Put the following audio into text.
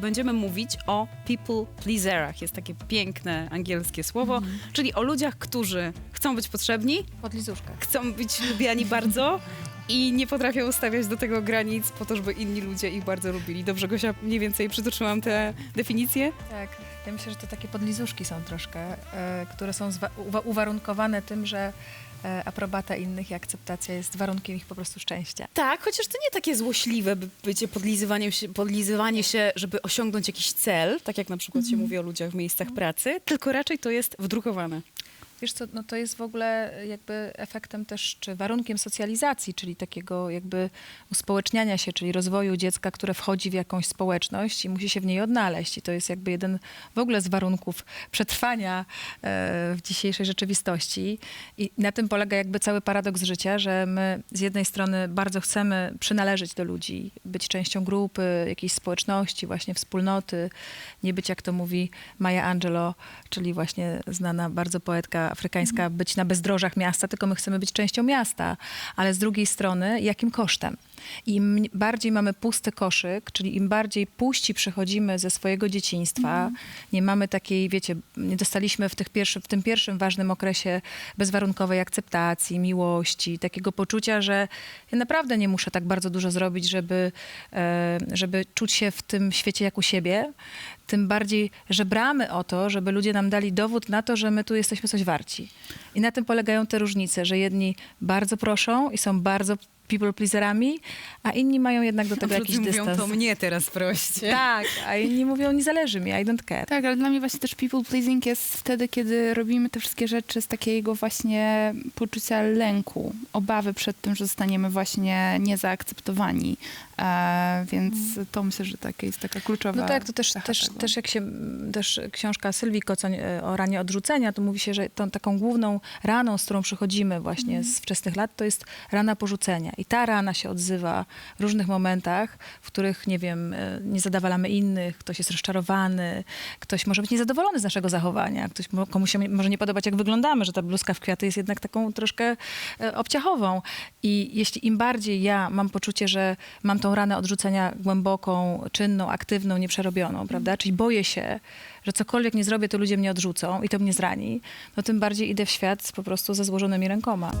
Będziemy mówić o people pleaserach. Jest takie piękne angielskie słowo, Mhm. czyli o ludziach, którzy chcą być potrzebni, Podlizuszka. chcą być lubiani bardzo i nie potrafią ustawiać do tego granic po to, żeby inni ludzie ich bardzo lubili. Dobrze, Gosia, mniej więcej przytoczyłam tę definicję? Tak. Ja myślę, że to takie podlizuszki są troszkę, e, które są zwa- uwa- uwarunkowane tym, że e, aprobata innych i akceptacja jest warunkiem ich po prostu szczęścia. Tak, chociaż to nie takie złośliwe by bycie podlizywaniem się, podlizywanie się, żeby osiągnąć jakiś cel, tak jak na przykład się mówi o ludziach w miejscach pracy, tylko raczej to jest wdrukowane. Wiesz co, no to jest w ogóle jakby efektem też, czy warunkiem socjalizacji, czyli takiego jakby uspołeczniania się, czyli rozwoju dziecka, które wchodzi w jakąś społeczność i musi się w niej odnaleźć. I to jest jakby jeden w ogóle z warunków przetrwania e, w dzisiejszej rzeczywistości. I na tym polega jakby cały paradoks życia, że my z jednej strony bardzo chcemy przynależeć do ludzi, być częścią grupy, jakiejś społeczności, właśnie wspólnoty, nie być, jak to mówi Maya Angelou, czyli właśnie znana bardzo poetka afrykańska, być na bezdrożach miasta, tylko my chcemy być częścią miasta. Ale z drugiej strony, jakim kosztem? Im bardziej mamy pusty koszyk, czyli im bardziej puści przychodzimy ze swojego dzieciństwa, nie mamy takiej, wiecie, nie dostaliśmy w, tych pierwszy, w tym pierwszym ważnym okresie bezwarunkowej akceptacji, miłości, takiego poczucia, że ja naprawdę nie muszę tak bardzo dużo zrobić, żeby, e, żeby czuć się w tym świecie jak u siebie, tym bardziej żebramy o to, żeby ludzie nam dali dowód na to, że my tu jesteśmy coś warci. I na tym polegają te różnice, że jedni bardzo proszą i są bardzo people pleaserami, a inni mają jednak do tego jakiś mówią, dystans. to mnie teraz proście. Tak, a inni mówią, nie zależy mi, I don't care. Tak, ale dla mnie właśnie też people pleasing jest wtedy, kiedy robimy te wszystkie rzeczy z takiego właśnie poczucia lęku, obawy przed tym, że zostaniemy właśnie niezaakceptowani. E, więc to myślę, że takie jest taka kluczowa No tak, to też, też, tego. też jak się, też książka Sylwii Kocoń e, o ranie odrzucenia, to mówi się, że tą taką główną raną, z którą przychodzimy właśnie z wczesnych lat, to jest rana porzucenia. I ta rana się odzywa w różnych momentach, w których, nie wiem, e, nie zadowalamy innych, ktoś jest rozczarowany, ktoś może być niezadowolony z naszego zachowania, ktoś, komuś się może nie podobać, jak wyglądamy, że ta bluzka w kwiaty jest jednak taką troszkę e, obciachową. I jeśli im bardziej ja mam poczucie, że mam tą ranę odrzucenia głęboką, czynną, aktywną, nieprzerobioną, prawda? Czyli boję się, że cokolwiek nie zrobię, to ludzie mnie odrzucą i to mnie zrani, no tym bardziej idę w świat po prostu ze złożonymi rękoma.